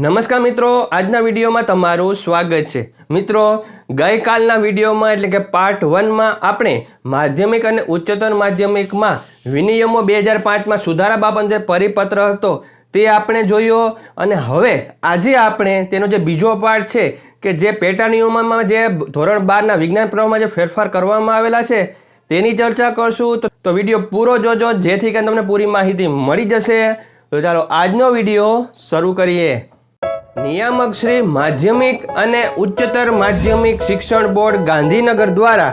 નમસ્કાર મિત્રો, આજના વિડીયોમાં તમારું સ્વાગત છે. મિત્રો, ગઈકાલના વિડીયોમાં એટલે કે પાર્ટ વનમાં આપણે માધ્યમિક અને ઉચ્ચતર માધ્યમિકમાં વિનિયમો બે હજાર પાંચમાં સુધારા બાબત પરિપત્ર હતો તે આપણે જોયો અને હવે આજે આપણે તેનો જે બીજો પાર્ટ છે કે જે પેટા નિયમોમાં જે ધોરણ બારના વિજ્ઞાન પ્રવાહમાં જે ફેરફાર કરવામાં આવેલા છે તેની ચર્ચા કરશું. તો વીડિયો પૂરો જોજો, જેથી કરીને તમને પૂરી માહિતી મળી જશે. તો ચાલો આજનો વીડિયો શરૂ કરીએ. નિયામક શ્રી માધ્યમિક અને ઉચ્ચતર માધ્યમિક શિક્ષણ બોર્ડ ગાંધીનગર દ્વારા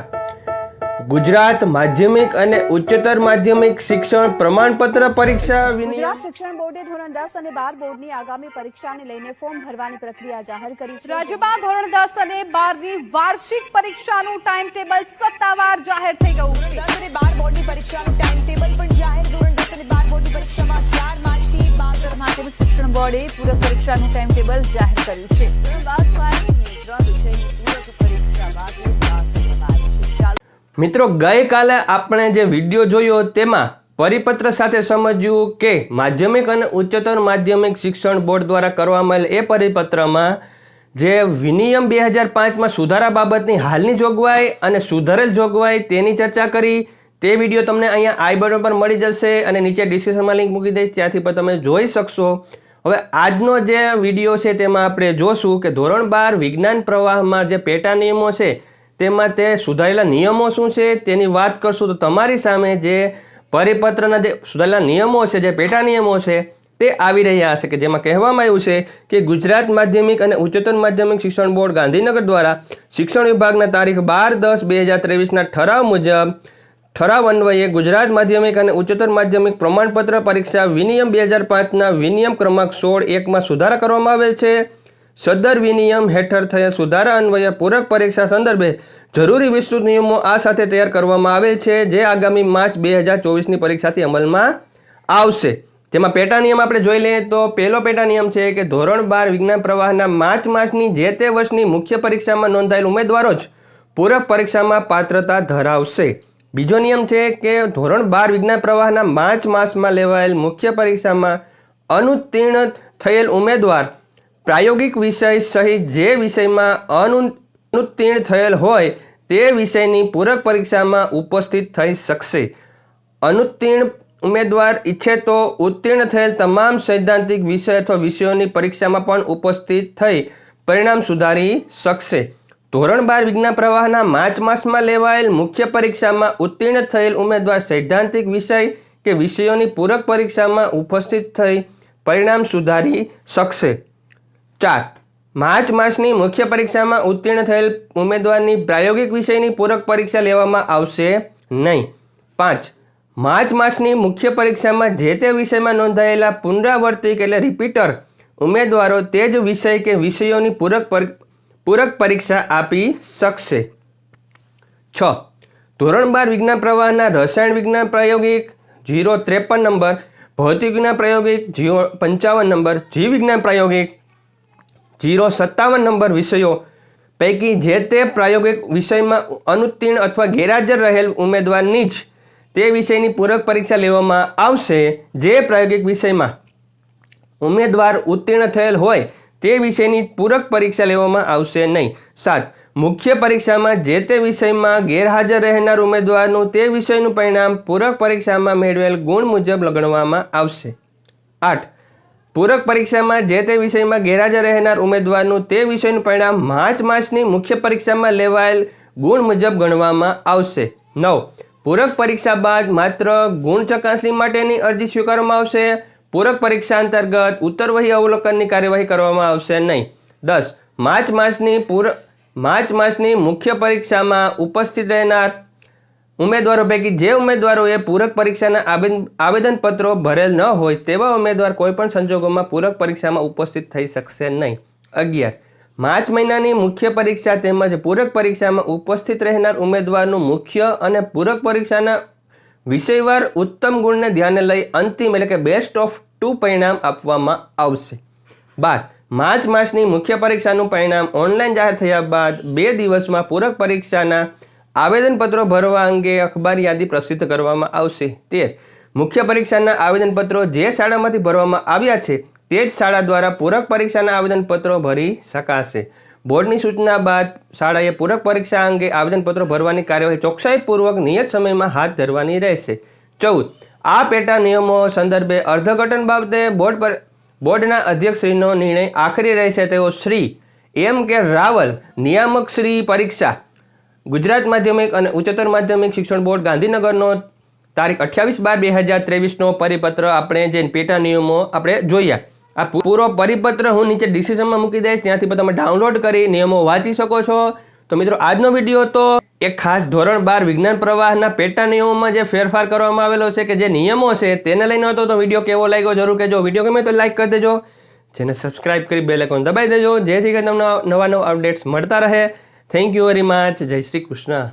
ગુજરાત માધ્યમિક અને ઉચ્ચતર માધ્યમિક શિક્ષણ પ્રમાણપત્ર પરીક્ષા વિનિયમ ગુજરાત શિક્ષણ બોર્ડે ધોરણ 10 અને બાર બોર્ડની આગામી પરીક્ષાને લઈને ફોર્મ ભરવાની પ્રક્રિયા જાહેર કરી છે. રાજ્યમાં ધોરણ 10 અને બારની વાર્ષિક પરીક્ષાનું ટાઈમ ટેબલ સત્તાવાર જાહેર થઈ ગયું છે. દસ અને બાર બોર્ડની પરીક્ષાનું ટાઈમ ટેબલ બોર્ડે પૂરક પરીક્ષાનું ટાઈમ ટેબલ જાહેર કર્યું છે. મિત્રો, ગઈકાલે આપણે જે વીડિયો જોયો તેમાં પરિપત્ર સાથે સમજ્યું કે માધ્યમિક અને ઉચ્ચતર માધ્યમિક શિક્ષણ બોર્ડ દ્વારા કરવામાં આવેલ એ પરિપત્રમાં જે વિનિયમ બે હજાર પાંચમાં સુધારા બાબતની હાલની જોગવાઈ અને સુધારેલ જોગવાઈ તેની ચર્ચા કરી. તે વીડિયો તમને અહીંયા આઈ બટન પર મળી જશે અને નીચે ડિસ્ક્રિપ્શનમાં લિંક મૂકી દઈશ. ત્યાંથી પણ તમે જોઈ શકશો. હવે આજનો જે વીડિયો છે તેમાં આપણે જોશું કે ધોરણ બાર વિજ્ઞાન પ્રવાહમાં જે પેટા નિયમો છે, તેમાં તે સુધારેલા નિયમો શું છે, તેની વાત કરશું તો તમારી સામે જે પરિપત્રના જે સુધારેલા નિયમો છે, જે પેટા નિયમો છે, તે આવી રહ્યા હશે કે જેમાં કહેવામાં આવ્યું છે કે ગુજરાત માધ્યમિક અને ઉચ્ચતર માધ્યમિક શિક્ષણ બોર્ડ ગાંધીનગર દ્વારા શિક્ષણ વિભાગના તારીખ બાર દસ બે હજાર ત્રેવીસના ઠરાવ મુજબ ઠરાવ અન્વયે ગુજરાત માધ્યમિક અને ઉચ્ચતર માધ્યમિક પ્રમાણપત્ર પરીક્ષા વિનિયમ બે હજાર પાંચના વિનિયમ ક્રમાંક સોળ એકમાં સુધારા કરવામાં આવેલ છે. સદર વિનિયમ હેઠળ થયેલ સુધારા અન્વયે પૂરક પરીક્ષા સંદર્ભે જરૂરી વિસ્તૃત નિયમો આ સાથે તૈયાર કરવામાં આવેલ છે, જે આગામી માર્ચ બે હજાર ચોવીસની પરીક્ષાથી અમલમાં આવશે. જેમાં પેટા નિયમ આપણે જોઈ લઈએ તો પહેલો પેટા નિયમ છે કે ધોરણ બાર વિજ્ઞાન પ્રવાહના માર્ચ માસની જે તે વર્ષની મુખ્ય પરીક્ષામાં નોંધાયેલ ઉમેદવારો જ પૂરક પરીક્ષામાં પાત્રતા ધરાવશે. બીજો નિયમ છે કે ધોરણ બાર વિજ્ઞાન પ્રવાહના માર્ચ માસમાં લેવાયેલ મુખ્ય પરીક્ષામાં અનુત્તીર્ણ થયેલ ઉમેદવાર પ્રાયોગિક વિષય સહિત જે વિષયમાં અનુ- અનુત્તીર્ણ થયેલ હોય તે વિષયની પૂરક પરીક્ષામાં ઉપસ્થિત થઈ શકશે. અનુત્તીર્ણ ઉમેદવાર ઈચ્છે તો ઉત્તીર્ણ થયેલ તમામ સૈદ્ધાંતિક વિષય અથવા વિષયોની પરીક્ષામાં પણ ઉપસ્થિત થઈ પરિણામ સુધારી શકશે. ધોરણ બાર વિજ્ઞાન પ્રવાહના માર્ચ માસમાં લેવાયેલ મુખ્ય પરીક્ષામાં ઉત્તીર્ણ થયેલ ઉમેદવાર સૈદ્ધાંતિક વિષય કે વિષયોની પૂરક પરીક્ષામાં ઉપસ્થિત થઈ પરિણામ સુધારી શકશે. ચાર. માર્ચ માસની મુખ્ય પરીક્ષામાં ઉત્તીર્ણ થયેલ ઉમેદવારની પ્રાયોગિક વિષયની પૂરક પરીક્ષા લેવામાં આવશે નહીં. પાંચ. માર્ચ માસની મુખ્ય પરીક્ષામાં જે તે વિષયમાં નોંધાયેલા પુનરાવર્તિક એટલે રિપીટર ઉમેદવારો તે જ વિષય કે વિષયોની પૂરક પરી- પૂરક પરીક્ષા આપી શકશે. છ. ધોરણ બાર વિજ્ઞાન પ્રવાહના રસાયણ વિજ્ઞાન પ્રાયોગિક જીરો ત્રેપન નંબર, ભૌતિક વિજ્ઞાન પ્રાયોગિક જીરો પંચાવન નંબર, જીવ વિજ્ઞાન પ્રાયોગિક જીરો સત્તાવન નંબર વિષયો પૈકી જે તે પ્રાયોગિક વિષયમાં અનુત્તીર્ણ અથવા ગેરહાજર રહેલ ઉમેદવારની જ તે વિષયની પૂરક પરીક્ષા લેવામાં આવશે જે પ્રાયોગિક વિષયમાં ઉમેદવાર ઉત્તીર્ણ થયેલ હોય તે વિષયની પૂરક પરીક્ષા લેવામાં આવશે નહીં. સાત, મુખ્ય પરીક્ષામાં જે તે વિષયમાં ગેરહાજર રહેનાર ઉમેદવારનું તે વિષયનું પરિણામ પૂરક પરીક્ષામાં મેળવેલ ગુણ મુજબ ગણવામાં આવશે. આઠ, પૂરક પરીક્ષામાં જે તે વિષયમાં ગેરહાજર રહેનાર ઉમેદવારનું તે વિષયનું પરિણામ માર્ચ માસની મુખ્ય પરીક્ષામાં લેવાયેલ ગુણ મુજબ ગણવામાં આવશે. નવ, પૂરક પરીક્ષા બાદ માત્ર ગુણ ચકાસણી માટેની અરજી સ્વીકારવામાં આવશે પૂરક પરીક્ષા અંતર્ગત ઉત્તરવહી અવલોકનની કાર્યવાહી કરવામાં આવશે નહીં. દસ, માર્ચ માસની પૂર, માર્ચ માસની મુખ્ય પરીક્ષામાં ઉપસ્થિત રહેનાર ઉમેદવારો પૈકી જે ઉમેદવારોએ પૂરક પરીક્ષાના આવેદનપત્રો ભરેલ ન હોય તેવા ઉમેદવાર કોઈપણ સંજોગોમાં પૂરક પરીક્ષામાં ઉપસ્થિત થઈ શકશે નહીં. અગિયાર, માર્ચ મહિનાની મુખ્ય પરીક્ષા તેમજ પૂરક પરીક્ષામાં ઉપસ્થિત રહેનાર ઉમેદવારનું મુખ્ય અને પૂરક પરીક્ષાના વિષયવાર ઉત્તમ ગુણને ધ્યાને લઈ અંતિમ એટલે કે બેસ્ટ ઓફ ટુ પરિણામ આપવામાં આવશે. બાર, માર્ચ માસની મુખ્ય પરીક્ષાનું પરિણામ ઓનલાઈન જાહેર થયા બાદ બે દિવસમાં પૂરક પરીક્ષાના આવેદનપત્રો ભરવા અંગે અખબાર યાદી પ્રસિદ્ધ કરવામાં આવશે. તેર, મુખ્ય પરીક્ષાના આવેદનપત્રો જે શાળામાંથી ભરવામાં આવ્યા છે તે જ શાળા દ્વારા પૂરક પરીક્ષાના આવેદનપત્રો ભરી શકાશે. બોર્ડની સૂચના બાદ શાળાએ પૂરક પરીક્ષા અંગે આવેદનપત્રો ભરવાની કાર્યવાહી ચોકસાઈપૂર્વક નિયત સમયમાં હાથ ધરવાની રહેશે. ચૌદ આ પેટા નિયમો સંદર્ભે અર્થઘટન બાબતે બોર્ડ પર બોર્ડના અધ્યક્ષશ્રીનો નિર્ણય આખરી રહેશે તેઓ શ્રી એમ કે રાવલ, નિયામક શ્રી પરીક્ષા, ગુજરાત માધ્યમિક અને ઉચ્ચતર માધ્યમિક શિક્ષણ બોર્ડ, ગાંધીનગરનો તારીખ અઠ્યાવીસ બાર બે હજાર ત્રેવીસનો પરિપત્ર આપણે જે પેટા નિયમો આપણે જોયા. આ પૂરો પરિપત્ર હું નીચે ડિસિઝનમાં મૂકી દઈશ, ત્યાંથી તમે ડાઉનલોડ કરી નિયમો વાંચી શકો છો. તો મિત્રો, આજનો વીડિયો તો એક ખાસ ધોરણ બાર વિજ્ઞાન પ્રવાહના પેટા નિયમોમાં જે ફેરફાર કરવામાં આવેલો છે કે જે નિયમો છે તેને લઈને હતો તો વીડિયો કેવો લાગ્યો જરૂર કહેજો. વીડિયો ગમે તો લાઈક કરી દેજો. જેને સબસ્ક્રાઇબ કરી બેલ આઇકોન દબાઈ દેજો. જેથી કરીને તમને નવા નવા અપડેટ્સ મળતા રહે. થેન્ક યુ વેરી મચ જય શ્રી કૃષ્ણ.